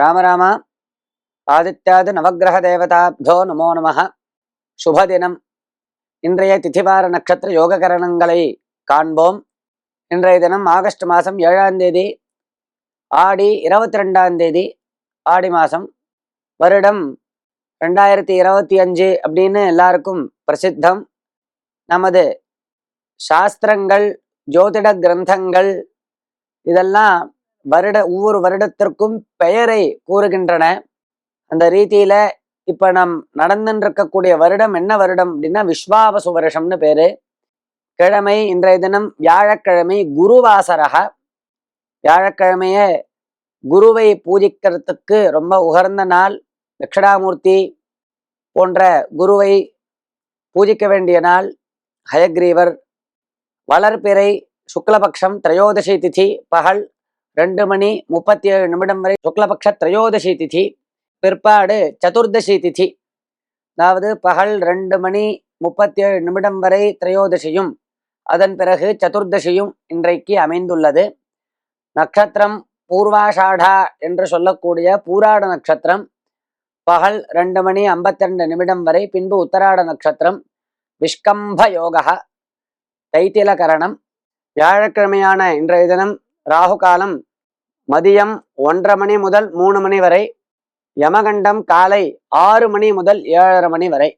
ராமராமா ஆதித்யாது நவக்கிரக தேவதாப்தோ நமோ நம. சுபதினம். இன்றைய திதிவார நட்சத்திர யோககரணங்களை காண்போம். இன்றைய தினம் ஆகஸ்ட் மாதம் ஏழாம் தேதி ஆடி இருபத்தி ரெண்டாம் தேதி ஆடி மாதம். வருடம் ரெண்டாயிரத்தி இருபத்தி அஞ்சு அப்படின்னு எல்லாருக்கும் பிரசித்தம். நமது சாஸ்திரங்கள் ஜோதிட கிரந்தங்கள் இதெல்லாம் வருட ஒவ்வொரு வருடத்திற்கும் பெயரை கூறுகின்றன. அந்த ரீதியில இப்ப நம் நடந்துன்னு இருக்கக்கூடிய வருடம் என்ன வருடம் அப்படின்னா விஸ்வாவசு வருஷம்னு பேரு. கிழமை இன்றைய தினம் வியாழக்கிழமை குருவாசரக வியாழக்கிழமைய குருவை பூஜிக்கிறதுக்கு ரொம்ப உகர்ந்த நாள். தட்சிணாமூர்த்தி போன்ற குருவை பூஜிக்க வேண்டிய நாள். ஹயக்ரீவர் வளர்பிறை சுக்லபக்ஷம் திரையோதசி திதி பகல் ரெண்டு மணி முப்பத்தி ஏழு நிமிடம் வரை சுக்லபக்ஷ திரையோதசி திதி பிற்பாடு சதுர்தசி திதி. அதாவது பகல் ரெண்டு மணி முப்பத்தி ஏழு நிமிடம் வரை திரையோதசியும் அதன் பிறகு சதுர்தசியும் இன்றைக்கு அமைந்துள்ளது. நட்சத்திரம் பூர்வாஷாடா என்று சொல்லக்கூடிய பூராட நட்சத்திரம். பகல் ரெண்டு மணி ஐம்பத்தி ரெண்டு நிமிடம் வரை பின்பு உத்தராட நட்சத்திரம். விஷ்கம்ப யோகா தைத்திலகரணம். வியாழக்கிழமையான இன்றைய தினம் ராகு காலம் மதியம் ஒன்றரை மணி முதல் மூணு மணி வரை யமகண்டம் காலை ஆறு மணி முதல் ஏழரை மணி வரை.